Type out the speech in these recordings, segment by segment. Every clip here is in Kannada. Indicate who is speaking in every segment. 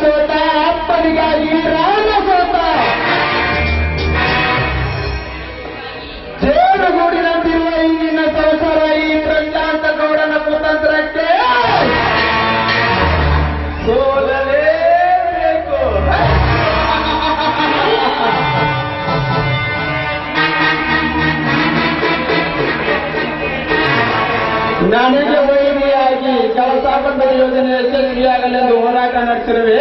Speaker 1: ಸೋತ ಅಪ್ಪನಿಗಾಗಿ ರಾಮ ಸೋತ ಜೇನುಗೂಡಿನಂತಿರುವ ಇಂದಿನ ಸಂಸಾರ ಈ ಪ್ರಶಾಂತ ಗೌಡನ ಕುತಂತ್ರಕ್ಕೆ. ಸೋಲಲೇಬೇಕು ನನಗೆ ಯೋಜನೆ ಯಶಸ್ವಿಯಾಗಲೆಂದು ಹೋರಾಟ ನಡೆಸಿರುವೆ.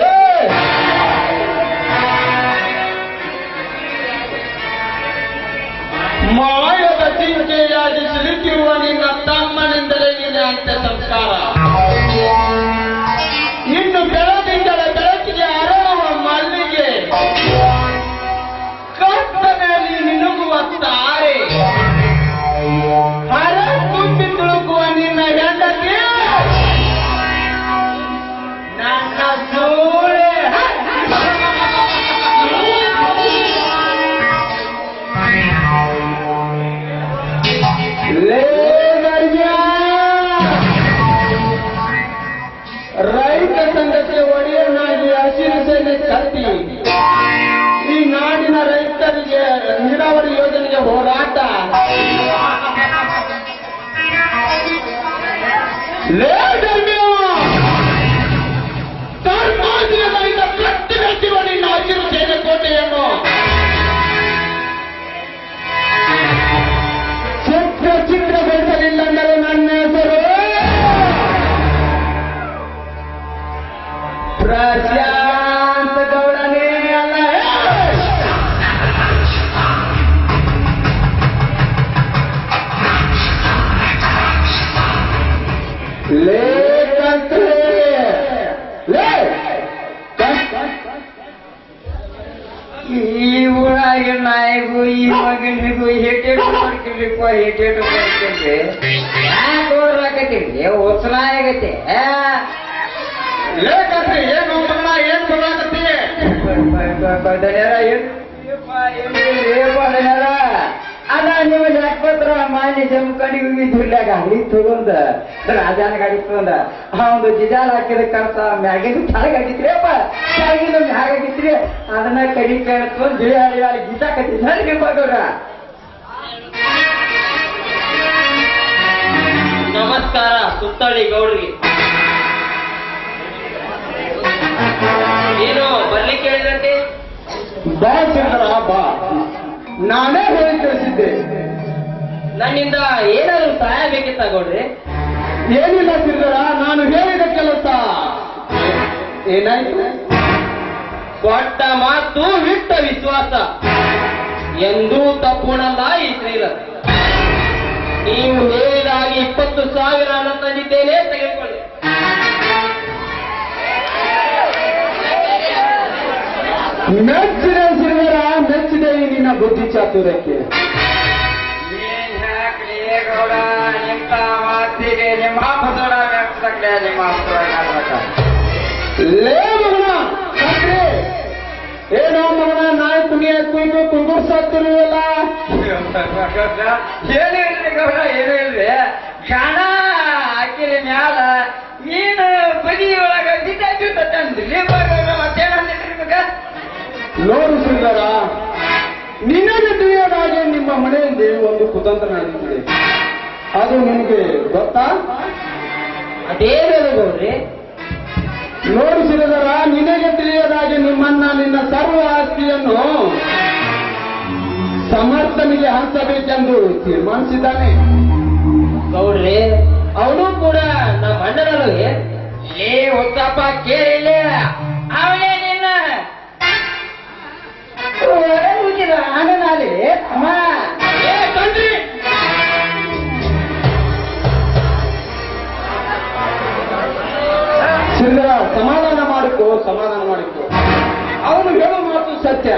Speaker 1: ಮಾಯದ ಚಿಂತೆಯಾಗಿ ಸಿಲುಕಿರುವ ನಿನ್ನ ತಮ್ಮನಿಂದಲೇ ನಿನ್ನ ಅಂತ್ಯ ಸಂಸ್ಕಾರ.
Speaker 2: Louder! ತಗೊಂಡ. ಒಂದು ಜಿಜಾಲ್ ಹಾಕಿದ ಕರ್ತ ಮ್ಯಾಗಿನ ಕೆಳಗೆ ಹಾಕಿದ್ರಿ ಅಪ್ಪ. ಕೆಳಗಿನ ಮ್ಯಾಗ ಹಾಕಿದ್ರಿ. ಅದನ್ನ ಕಡಿ ಕಟ್ಕೊಂಡು ಬಿಳಿ ಹಳಿ ಗೀತಾ ಕಟ್ಟಿ ಸರಿ ಬಾಗವ್ರ
Speaker 3: ನಮಸ್ಕಾರ ಸುತ್ತಳ್ಳಿ ಗೌಡ್ರಿಗೆ. ಏನು ಬರ್ಲಿಕ್ಕೆ ಕೇಳಿದಂತೆ
Speaker 1: ಬಾ ಚಂದ್ರ ಬಾ. ನಾನೇ ಹೇಳಿ ಕಳಿಸಿದ್ದೆ
Speaker 3: ನನ್ನಿಂದ ಏನಾದ್ರು ಸಹಾಯ ಬೇಕಿತ್ತ ಗೌಡ್ರಿ?
Speaker 1: ಏನಿಲ್ಲ ಸಿದ್ದರ ನಾನು ಹೇಳಿದ ಕೆಲಸ. ಏನಾಯ್ತು?
Speaker 3: ಕೊಟ್ಟ ಮಾತು ವಿಟ್ಟ ವಿಶ್ವಾಸ. ಎಂದೂ ತಪ್ಪುಣಲ್ಲ ಈ ಶ್ರೀರಥ. ನೀವು ಹೇಳಿದಾಗಿ ಇಪ್ಪತ್ತು ಸಾವಿರ ಹಣ ತಂದಿದ್ದೇನೆ ತೆಗೆದುಕೊಳ್ಳಿ
Speaker 1: ಮೆಚ್ಚಿದೆ ಸಿದ್ದರ ಮೆಚ್ಚಿದೆ ನಿನ್ನ ಬುದ್ಧಿ ಚಾತುರ್ಯಕ್ಕೆ.
Speaker 2: ಏನ್
Speaker 1: ಮಗನ! ಕಂತ್ರಿ, ಏನೋ ಮಗನ ನಾಯಿ ಕುಣಿಯ ಕುಯ್ದು ಕುಂಗುರ್ಸತ್ತಿರುವಲ್ಲ
Speaker 2: ಏನು ಇಲ್ರಿ ಗೌಡ ಏನು ಇಲ್ರಿ ಗಾಣ ಹಾಕಿರಿ ಮ್ಯಾಲ. ನೀನು ಬದಿಯೊಳಗ ಬಿದ್ದಾಯ್ತು ತಂದ್ರಿ ಮತ್ತೇನಂದ್ರಿ ಮಗ
Speaker 1: ನೋಡು ಸುಂದರ ನಿನಗೆ ತಿಳಿಯೋದಾಗೆ ನಿಮ್ಮ ಮನೆಯಲ್ಲಿ ಒಂದು ಕುತಂತ್ರ ನಡೆದಿದೆ. ಅದು ನಿಮಗೆ ಗೊತ್ತಾ?
Speaker 3: ಅದೇ ಗೌಡ್ರಿ.
Speaker 1: ನೋಡಿಸಿರದರ ನಿನಗೆ ತಿಳಿಯದಾಗಿ ನಿಮ್ಮನ್ನ ನಿನ್ನ ಸರ್ವ ಆಸ್ತಿಯನ್ನು ಸಮರ್ಥನಿಗೆ ಹಂಚಬೇಕೆಂದು ತೀರ್ಮಾನಿಸಿದ್ದಾನೆ.
Speaker 3: ಗೌಡ್ರಿ ಅವನು ಕೂಡ ನಮ್ಮ ಅಣ್ಣನಲ್ಲೇ
Speaker 2: ಲೇ ಹೊತ್ತಪ್ಪ ಕೇಳಿಲ್ಲ. ಅವನೇ ನಿನ್ನ. ಅಣ್ಣನಾಲಿ ಅಮ್ಮ.
Speaker 1: ಸಿರಿದರ ಸಮಾಧಾನ ಮಾಡಿಕೋ ಸಮಾಧಾನ ಮಾಡಿಕೋ. ಅವನು ಹೇಳೋ ಮಾತು ಸತ್ಯ.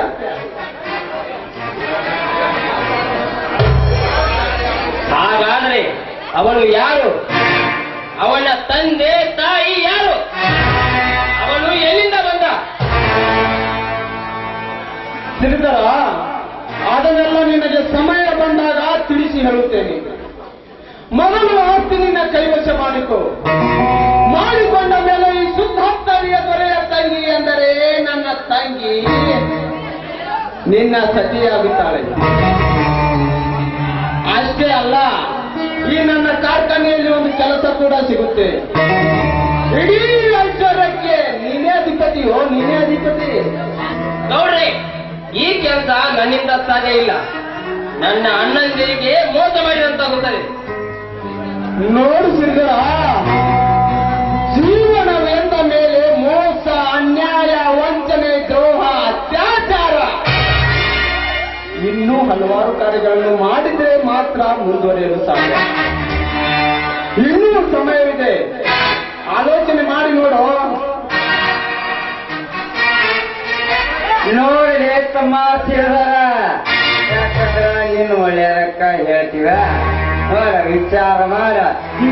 Speaker 3: ಹಾಗಾದ್ರೆ ಅವನು ಯಾರು? ಅವನ ತಂದೆ, ತಾಯಿ ಯಾರು? ಅವನು ಎಲ್ಲಿಂದ ಬಂದ?
Speaker 1: ಸಿರಿದರ ಅದನ್ನೆಲ್ಲ ನಿನಗೆ ಸಮಯ ಬಂದಾಗ ತಿಳಿಸಿ ಹೇಳುತ್ತೇನೆ. ಮೊದಲು ಆಸ್ತಿ ನಿನ್ನ ಕೈವಶ ಮಾಡಿಕೊ. ಮಾಡಿಕೊಂಡ ಸುತ್ತಹತ್ತಳಿಯ ದೊರೆಯ ತಂಗಿ ಎಂದರೆ ನನ್ನ ತಂಗಿ. ನಿನ್ನ ಸತಿಯಾಗುತ್ತಾಳೆ. ಅಷ್ಟೇ ಅಲ್ಲ ಈ ನನ್ನ ಕಾರ್ಖಾನೆಯಲ್ಲಿ ಒಂದು ಕೆಲಸ ಕೂಡ ಸಿಗುತ್ತೆ. ಇಡೀ ಐಶ್ವರ್ಯಕ್ಕೆ ನೀನೇ ಓ ನೀನೇ ಅಧಿಪತಿ.
Speaker 3: ನೋಡ್ರಿ ಈ ಕೆಲಸ ನನ್ನಿಂದ ಸಾಧ್ಯ ಇಲ್ಲ. ನನ್ನ ಅಣ್ಣಂದಿರಿಗೆ ಮೋಸ ಮಾಡಿದಂತಾಗುತ್ತದೆ
Speaker 1: ನೋಡು ಸಿರಿದರ ಹಲವಾರು ಕಾರ್ಯಗಳನ್ನು ಮಾಡಿದ್ರೆ ಮಾತ್ರ ಮುಂದುವರಿಯಲು ಸಾಧ್ಯ. ಇನ್ನೂ ಸಮಯವಿದೆ ಆಲೋಚನೆ ಮಾಡಿ ನೋಡು.
Speaker 2: ನೋಡಿ ತಮ್ಮ ತಿಳಿದಾರ ಯಾಕಂದ್ರ ನಿನ್ನ ಒಳ್ಳೆಯದಕ್ಕ ಹೇಳ್ತೀವ? ನೋಡ, ವಿಚಾರ ಮಾಡ.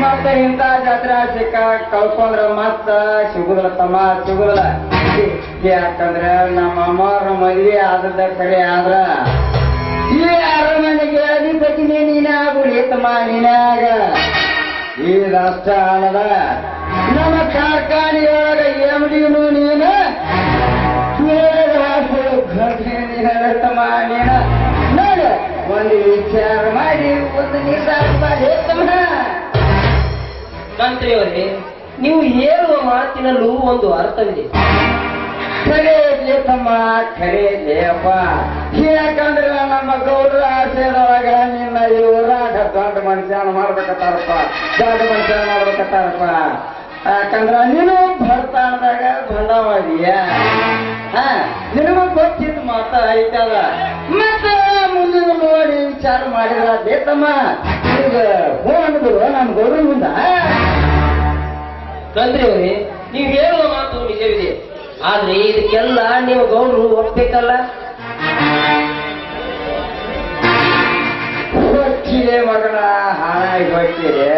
Speaker 2: ಮತ್ತೆ ಇಂಥ ಜಾತ್ರೆ ಸಿಕ್ಕ ಕಳ್ಕೊಂಡ್ರ ಮತ್ತ ಸಿಗುದಿಲ್ಲ ತಮ್ಮ, ಸಿಗುದಿಲ್ಲ. ಯಾಕಂದ್ರ ನಮ್ಮ ಅಮ್ಮವ್ರ ಮದುವೆ ಆದದ ಕಡೆ ಆದ್ರ ಈ ಅರಮನೆಗೆ ಅಧಿಪತಿನೇ ನೀನೇ ಆಗುಲಿ ಈ ರಾಷ್ಟ್ರಾಲದ ನಮ್ಮ ಕಾರ್ಖಾನೆಯೊಳಗ ಎಂಡಿನು ನೀನು ತಮ್ಮ ನೀನು ನೋಡು, ಒಂದು ವಿಚಾರ ಮಾಡಿ, ಒಂದು ನಿರ್ಧಾರ ಮಾಡಿ ತಮ್ಮ
Speaker 3: ಮಂತ್ರಿಯವರೇ, ನೀವು ಹೇಳುವ ಮಾತಿನಲ್ಲೂ ಒಂದು ಅರ್ಥವಿದೆ.
Speaker 2: ಖರೆ ತಮ್ಮ ಖರೆ ದೇವ ಯಾಕಂದ್ರೆ ನಮ್ಮ ಗೌಡ್ರ ಆಶಯದೊಳಗ ನಿನ್ನ ಈ ಊರಾಗ ದೊಡ್ಡ ಮನುಷ್ಯನ ಮಾಡ್ಬೇಕತ್ತಾರಪ್ಪ, ದೊಡ್ಡ ಮನುಷ್ಯನ ಮಾಡ್ಬೇಕತ್ತಾರಪ್ಪ. ಯಾಕಂದ್ರ ನೀನು ಭರ್ತಾನದಾಗ ಬಂದವದಿಯ ಹಾ, ನಿನಗೂ ಗೊತ್ತಿದ್ದು ಮಾತ ಐತದ ಮತ್ತೆ ಮುಂದಿನ ನೋಡಿ ವಿಚಾರ ಮಾಡಿದ್ರ ದೇತಮ್ಮ ಈಗ ಹೋ ಅನ್ನೋದು ನಮ್ಮ ಗೌರವ ಮುಂದ.
Speaker 3: ಮಂತ್ರಿಯವರೇ ನೀವು ಹೇಳುವ ಮಾತು ನಿಜವಿದೆ. ಆದ್ರೆ ಇದಕ್ಕೆಲ್ಲ ನೀವು ಗೌರವ ಒಪ್ಬೇಕಲ್ಲ?
Speaker 2: ಹೋಗ್ತೀರಿ ಮಗಳ ಹಾಳಾಗಿ ಹೋಗ್ತೀರಿ.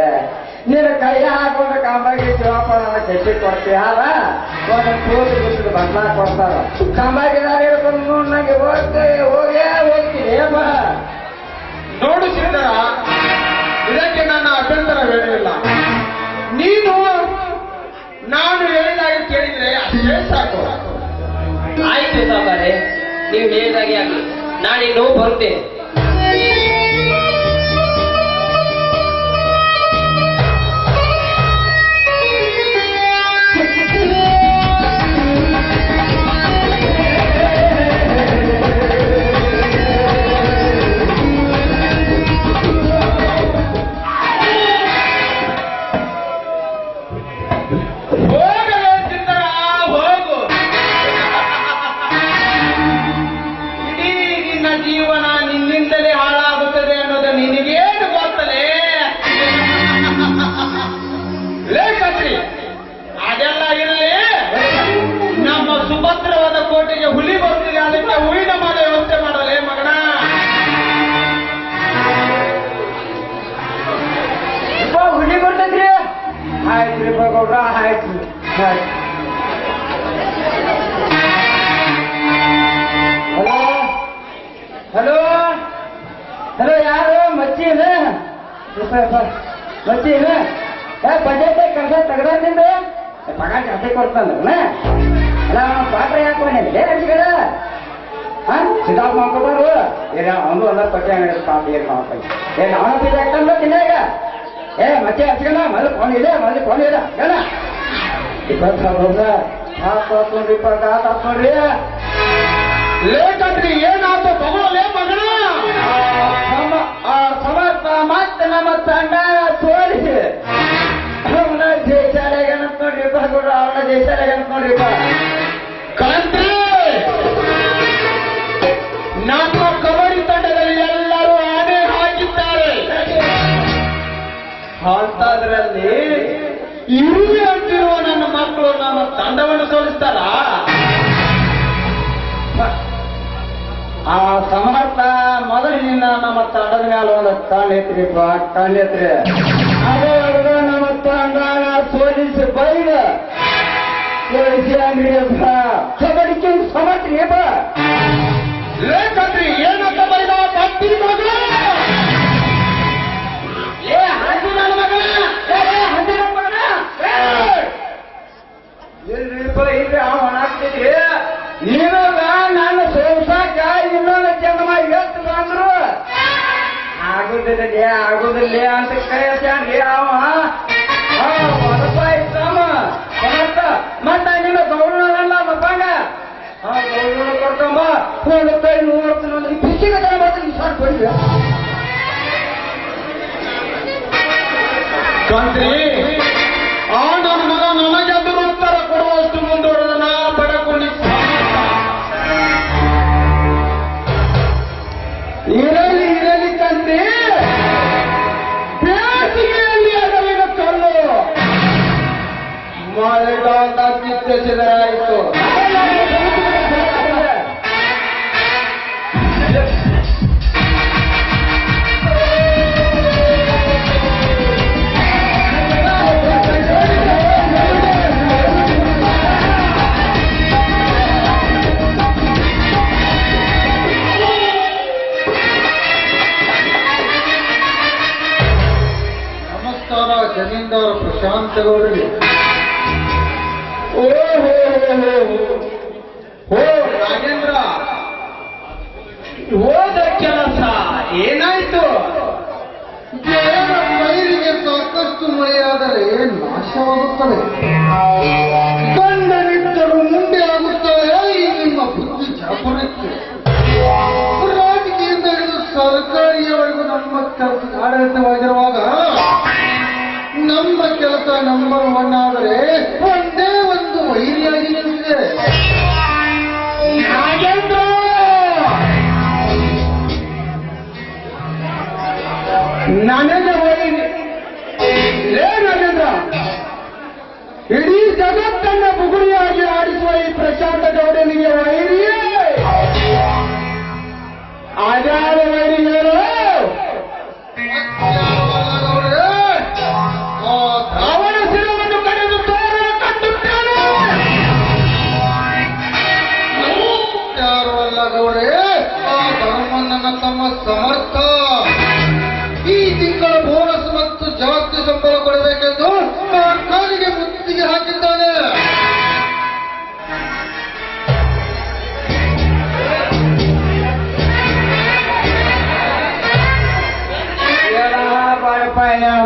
Speaker 2: ನೀನು ಕೈ ಹಾಕೊಂಡು ಕಂಬಾಗಿ ಶಿವಪ್ಪ ನನ್ನ ಕೆಟ್ಟಿ ಕೊಡ್ತೀಯ ಹಾರ ಒಂದು ಕೂತು ಬಿಟ್ಟು ಬದಲಾ ಕೊಡ್ತಾರ. ಕಂಬಾಗಿದಾರ ಹಿಡ್ಕೊಂಡು ನೋಡ್ ನಂಗೆ ಹೋಗ್ಯಾ ಹೋಗೇ ಹೋಗ್ತೀನಿ ಬಾ
Speaker 1: ನೋಡು ಸಿದ್ಧರ ಇದಕ್ಕೆ ನನ್ನ ಅಭ್ಯಂತರವೇನಿಲ್ಲ. ನೀನು ನಾನು ಹೇಳಿದಾಗ ಕೇಳಿದ್ರೆ ಅಷ್ಟೇ ಸಾಕು
Speaker 3: ಆಯ್ತು ಸಾವುಕಾರೆ ನೀವು ಹೇಳಿದಾಗೆ ಆಗಲಿ. ನಾನಿನ್ನು ಬರುತ್ತೇನೆ.
Speaker 2: ಮಚ್ಚಿನ ಏ, ಬಜೆಟ್ ಕರ್ಸ ತೆಗ್ದಿಂದ ಪಗಾರ ಜಾಸ್ತಿ ಕೊಡ್ತಾನ ಅಲ್ಲ ಪಾತ್ರ ಯಾಕೆ ಬಂದಿಲ್ಲ ಹಚ್ಚಿಗಡ ಹಾ ಸಿದ್ಧಾರ್ಥ ಮಾಡ್ಕೊಬಾರು ಏನ ಅವನು ಅಲ್ಲ ಪಟ್ಟಿ ಅಂಗಡಿ ಪಾಪ ಏನ್ ಮಾಡ್ತಾನೆ? ಏ ಅವನ ಬೀಜ ಹಾಕ್ತಾನ ತಿನ್ನ ಈಗ. ಏ, ಮತ್ತೆ ಹಚ್ಕೊಂಡ ಮೊದಲು ಫೋನ್ ಇದೆ ಮೊದಲು ಫೋನ್ ಇದೆ ಹೇಳ ಇಪ್ಪತ್ತು ಸಾವಿರ ಹಾಕೋರಿ ಇಪ್ಪತ್ತು ಹಾಕೋರಿ
Speaker 1: ಲೇ ಲೇಟ್ ಅಂದ್ರಿ
Speaker 2: ಸಮರ್ಥ ಮತ್ತೆ ನಮ್ಮ ತಂಡ ಸೋಲಿಸಿ. ಅವನ ದೇಶಾಲಯ ನೋಡ್ರಿಪ್ಪ ಗುರು, ಅವನ ದೇಶಾಲಯ ನೋಡ್ರಿಪ್ಪ
Speaker 1: ಕಾಂತಿ ನಮ್ಮ ಕಬಡ್ಡಿ ತಂಡದಲ್ಲಿ ಎಲ್ಲರೂ ಆನೆ ಹಾಕಿದ್ದಾರೆ. ಅಂತದ್ರಲ್ಲಿ ಇರುವೆ ಅಂತಿರುವ ನನ್ನ ಮಕ್ಕಳು ನಮ್ಮ ತಂಡವನ್ನು ಸೋಲಿಸ್ತಾರ.
Speaker 2: ನಮ್ಮ ತಂಡದ ಮೇಲೆ ಒಂದು ಕಣ್ಣೆತ್ರಿಪ್ಪ ಕಣ್ಣೆತ್ರಿ ಅದೇ ನಮ್ಮ ತಂಡ ಸೋಲಿಸಿ ಬೈದ ಸೋಲಿಸಿ ಅಂಗಡಿಯಪ್ಪ ಕಬಡ್ಡಿಗೆ ಸಮರ್ಥ್ರಿಯಪ್ಪ
Speaker 1: ಲೇ ಕತ್ರಿ ಏನಂತ ಬೈದ ಭಕ್ತಿ ಮಗ
Speaker 2: ಏ ಹಂದಿ ಮಗನ ಏ! ಇಲ್ರಿಪ್ಪ ಆಗುದಿಲ್ಲ ಆಗುದಿಲ್ಲ ಅಂತ ಕರೆಯತಾನ್ರಿ ಅವ ಇದ್ದವ ಹೊರತ ಮತ್ತ ನಿನ್ನ ಗೌರವನಲ್ಲ ಮಪ್ಪಂಗ ಆ ಗೌರವ ಕೊಡ್ತಮ್ಮ. ಕೈ ನೋಡ್ತೀನಿ ಒಂದು ಬಿಸಿಗೆ ತರ ಸರ್
Speaker 1: ಜಮೀನ್ದಾರ್ ಪ್ರಶಾಂತ್ ಗೌಡರಿಗೆ ಓ, ಹೋ ಹೋ ರಾಜೇಂದ್ರ. ಹೋದ ಕೆಲಸ ಏನಾಯ್ತು?
Speaker 4: ಕೇವಲ ಮೈಲಿಗೆ ಸಾಕಷ್ಟು ಮಳೆಯಾದರೆ ನಾಶವಾಗುತ್ತದೆ? ಕಂಡನಿಟ್ಟರು ಮುಂದೆ ಆಗುತ್ತದೆ ಈ ನಿಮ್ಮ ಬುದ್ಧಿ ಚಾಪುರಕ್ಕೆ ರಾಜಕೀಯದಿಂದ ಹಿಡಿದು ಸರ್ಕಾರಿಯವರೆಗೂ ನಮ್ಮ ಆಡಳಿತವಾಗಿರುವಾಗ ನಮ್ಮ ಕೆಲಸ ನಮ್ಮ ಮಣ್ಣಾದರೆ ಒಂದೇ ಒಂದು ವೈರಿಯಾಗಿ ನಿಂತಿದೆ.
Speaker 1: ನನಗೆ ವೈರಿ. ಏ ನಾಗೇಂದ್ರ ಇಡೀ ಜಗತ್ತನ್ನ ಬುಗುಡಿಯಾಗಿ ಆಡಿಸುವ ಈ ಪ್ರಶಾಂತ ಗೌಡನಿಗೆ ವೈರಿಯೇ? ಅದ್ಯಾವ ವೈರಿ
Speaker 4: ಸಮರ್ಥ. ಈ ತಿಂಗಳ ಬೋನಸ್ ಮತ್ತು ಜಾಸ್ತಿ ಸಂಬಳ ಕೊಡಬೇಕೆಂದು ಕಾರ್ಖಾನೆಗೆ ಮುತ್ತಿಗೆ ಹಾಕಿದ್ದಾನೆ.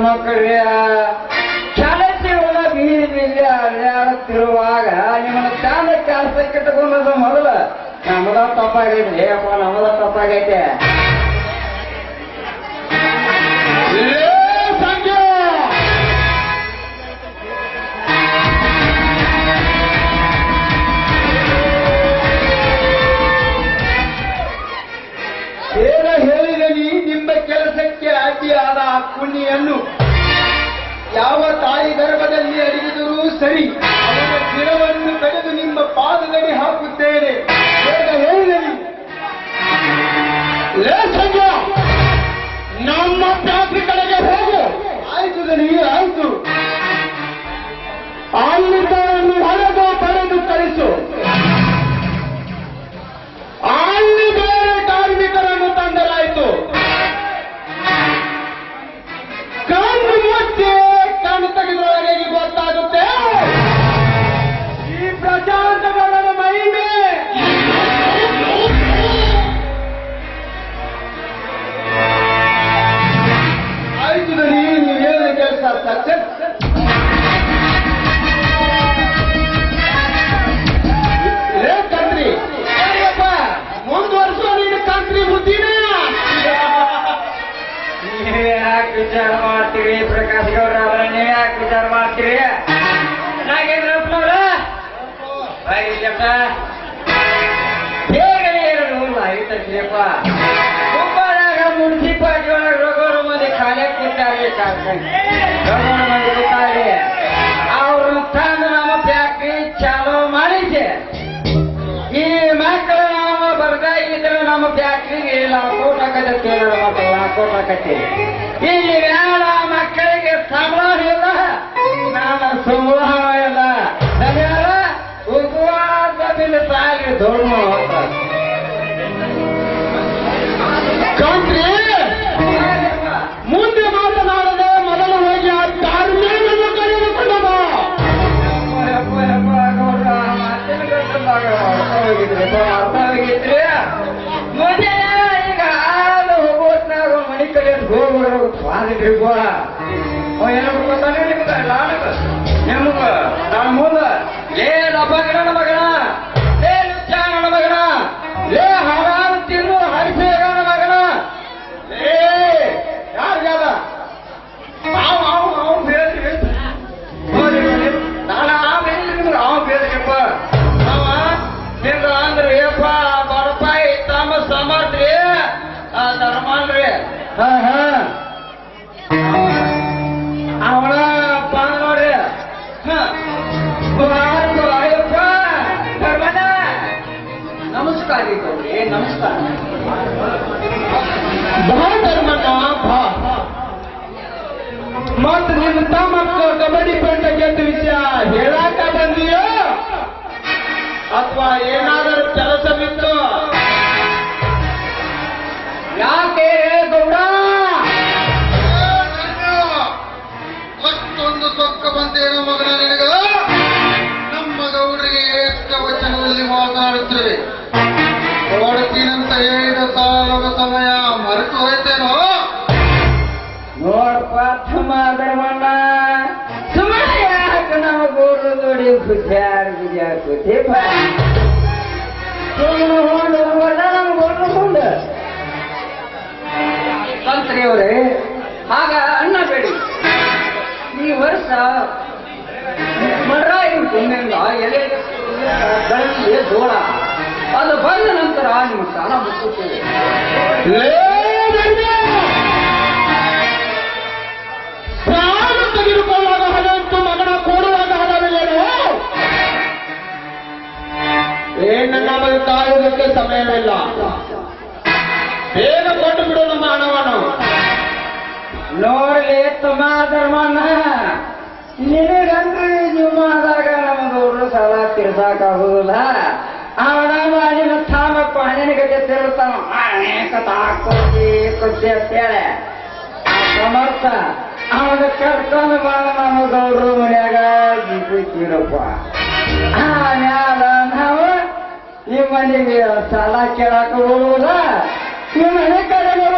Speaker 2: ಮಕ್ಕಳ್ರಿ ಕೆಲಸ ಬೀದಿ ಬೀದಿ ಇಟ್ಟುಕೊಂಡದ್ದು ಮೊದಲು ನಮ್ಮದ ತಪ್ಪಾಗೈತೆ ಅಪ್ಪ ನಮ್ಮದ ತಪ್ಪಾಗೈತೆ.
Speaker 1: ಪುಣ್ಯನ್ನು ಯಾವ ತಾಯಿ ಗರ್ಭದಲ್ಲಿ ಅರಿಗಿದರೂ ಸರಿ ಅವನ ಗಿಡವನ್ನು ಕಡಿದು ನಿಮ್ಮ ಪಾದದಲ್ಲಿ ಹಾಕುತ್ತೇನೆ. ಹೇಳಿದನಿ ನಮ್ಮ ಫ್ಯಾಕ್ಟ್ರಿ ಕಡೆಗೆ ಹೋಗು. ಆಯ್ತು ನೀರು ಆಯ್ತು. ಆಳ್ವಿಕೆಯನ್ನು ನೀವ್
Speaker 2: ಯಾಕೆ ವಿಚಾರ ಮಾಡ್ತೀರಿ ಪ್ರಕಾಶ್ ಗೌಡ್ರ ಅವ್ರ ನೀವ್ ಯಾಕೆ ವಿಚಾರ ಮಾಡ್ತೀರಿ ನಾಗೇಂದ್ರಪ್ಪನವ್ರ ಬೇಗನೆ ಎರಡು ಐತಪ್ಪ ಹುಬ್ಬಳ್ಳಿಯಾಗ ಮುನ್ಸಿಪಾಲಿಟಿ ಒಳಗೆ ರಘುವರ ಮಂದಿ ಖಾಲಿ ಕೂತಾರೆ ರಘುವರ ಅವ್ರನ್ನ ತಂದು ನಮ್ಮ ಫ್ಯಾಕ್ಟ್ರಿ ಚಾಲೂ ಮಾಡಿದ್ದೆ. ಈ ಮಕ್ಕಳು ನಾವು ಬರ್ದಾಗಿದ್ರೆ ನಮ್ಮ ಫ್ಯಾಕ್ಟ್ರಿಗೆ ಲಾಕೋಟ್ ಹಾಕತ್ತೆ ಮಕ್ಕಳು ಇಲ್ಲಿ ಬೇಡ ಮಕ್ಕಳಿಗೆ ಸಂಬಳ ಇಲ್ಲ, ನಾನು ಸಂಬಳ ಇಲ್ಲ. ಉಪವಾಸ ಬಿಲ್ ದೊಡ್ಡ ಮನೆ ಸ್ವಾಮಿ ಬೇಕು ಸ್ವಾದಿದ್ರಿಪ್ಪ ಏನು ಗೊತ್ತಾನೆ ನಿಮ್ಗೆ? ನಿಮ್ಗ? ನನ್ನ ನಮ್ಮ ಲೇ ಲಬ್ಬಗಣ ಮಗನ
Speaker 1: ಕೆಲಸವಿತ್ತು
Speaker 2: ಯಾಕೆ ಗೌಡ?
Speaker 4: ಮತ್ತೊಂದು ಸೊಕ್ಕ ಬಂದೇನು ಮಗನ ನಿನಗ. ನಮ್ಮ ಗೌಡರಿಗೆ ಏಕ ವಚನದಲ್ಲಿ ಮಾತನಾಡುತ್ತೇವೆ ಕೊಡ್ತೀನಂತ ಹೇಳಿದ ಸಾಲದ ಸಮಯ ಮರೆತು ಹೋಯ್ತೇನೋ?
Speaker 2: ನೋಡ್ಪ ತಮ್ಮ ಧರ್ಮಣ್ಣ ಸುಮ್ಮನೆ ಯಾಕೆ ಗೌಡರು ನೋಡಿ ಖುಷಿಯಾಗಿ ಅವರೇ ಆಗ ಅನ್ನಬೇಡಿ ಈ ವರ್ಷ ಎಲೆ ಜೋಳ. ಅದು ಬಂದ ನಂತರ ನಿಮ್ಮ ಸಾಲ ಮುಟ್ಟುತ್ತೇವೆ!
Speaker 1: ಪ್ರಾಣ ಮಗನ ಸಮಯವಿಲ್ಲ. ಬೇಗ ಕೊಟ್ಟು ಬಿಡು ನಮ್ಮ ಹಣವನ್ನು.
Speaker 2: ನೋಡ್ಲಿ ತಮ್ಮ ಧರ್ಮಣ್ಣ ನಿನಗಂದ್ರೆ ಜೀವನದಾಗ ನಮ್ಮದವ್ರು ಸಲ ತೀರ್ಸಾಕಾಗುದಿಲ್ಲ. ಅವನ ನಿನ್ನ ಥಾಮ ಪಾಣಿನ ಗತಿ ತಿರುತ್ತಾನ ತಾಕೋತಿ ಕೊದ್ದೆ ಅಂತೇಳಿ. ಸಮರ್ಥ. ಅವನ ಕರ್ಕೊಂಡು ಬಾಳ ನಮ್ಮದವ್ರು ಮನ್ಯಾಗ ಜೀಪಿತೀರಪ್ಪ ಆಮ್ಯಾಲ ನಾವು ಈ ಮನೆಗೆ ಸಾಲ ಕೇಳಾಕ ಹೋಗುವುದ ಈ ಮನೆ ಕಡೆಗೆ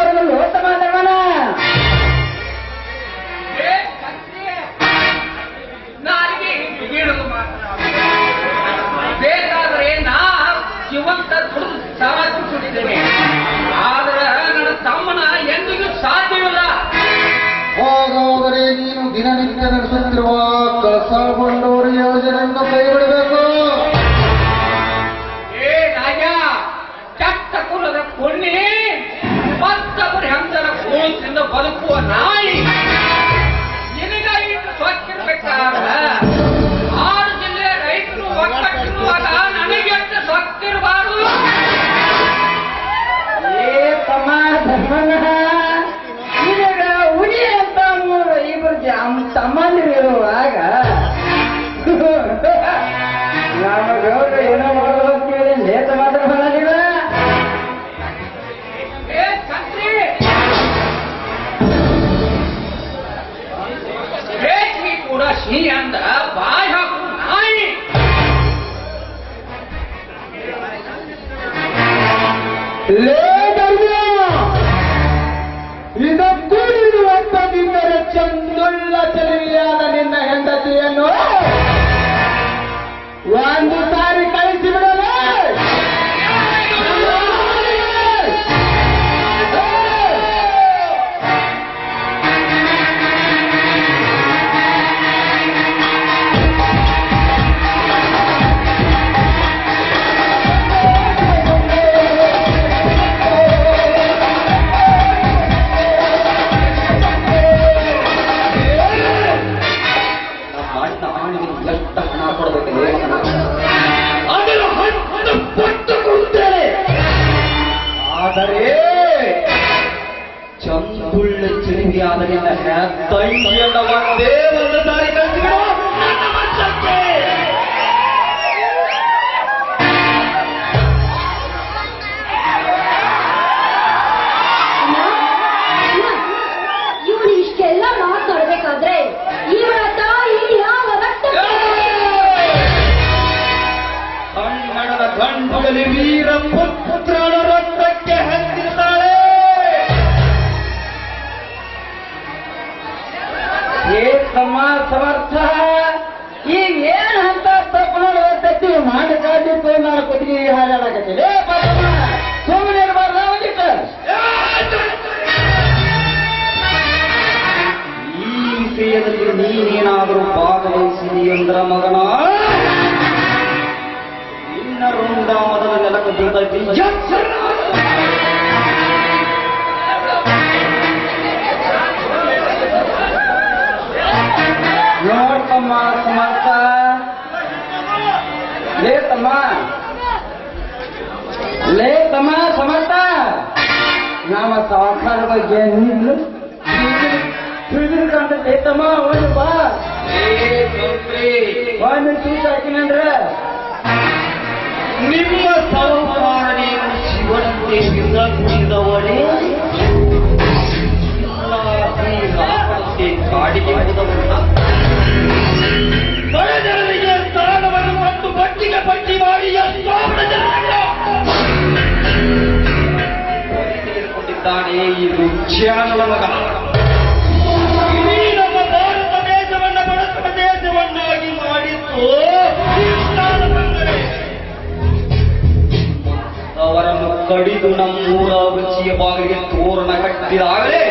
Speaker 3: ಜೀವಂತ ದುಡಿದು ಸಾಲ ಕೊಟ್ಟಿದ್ದೇನೆ ಆದ್ರೆ ನನ್ನ ತಮ್ಮನ ಎಂದಿಗೂ ಸಾಧ್ಯವಿಲ್ಲ
Speaker 5: ಹಾಗಾದರೆ ನೀನು ದಿನನಿತ್ಯ ನಡೆಸುತ್ತಿರುವ ಕಸ ಬಂಡೂರು ಯೋಜನೆಯನ್ನು ಕೈಬಿಡಬೇಕು
Speaker 1: ಒಂದು
Speaker 2: ಚೂಸ್ ಹಾಕಿನಂದ್ರ
Speaker 1: ನಿಮ್ಮ ಸಂಸಾರ ನೀವು ಶಿವನಂತೆ ಕುಡಿದವನೇ ಕಾಡಿಗೆ ಹೋದವನ ಬಡಜನರಿಗೆ ಸ್ಥಾನವನ್ನು ಕೊಟ್ಟು ಬಟ್ಟಿಗೆ ಪಟ್ಟಿ ಮಾಡಿ ಎಂತಾವರ ಜನರನ್ನ ಕೊಟ್ಟಿದ್ದಾನೆ ಈ ರುಚ್ಯಾನನ ಮಗ
Speaker 5: ಕಡಿದು ನಮ್ಮೂರ ರುಚಿಯ ಬಾಗಿಲಿಗೆ ತೋರಣ ಕಟ್ಟಿದಾಗಲೇ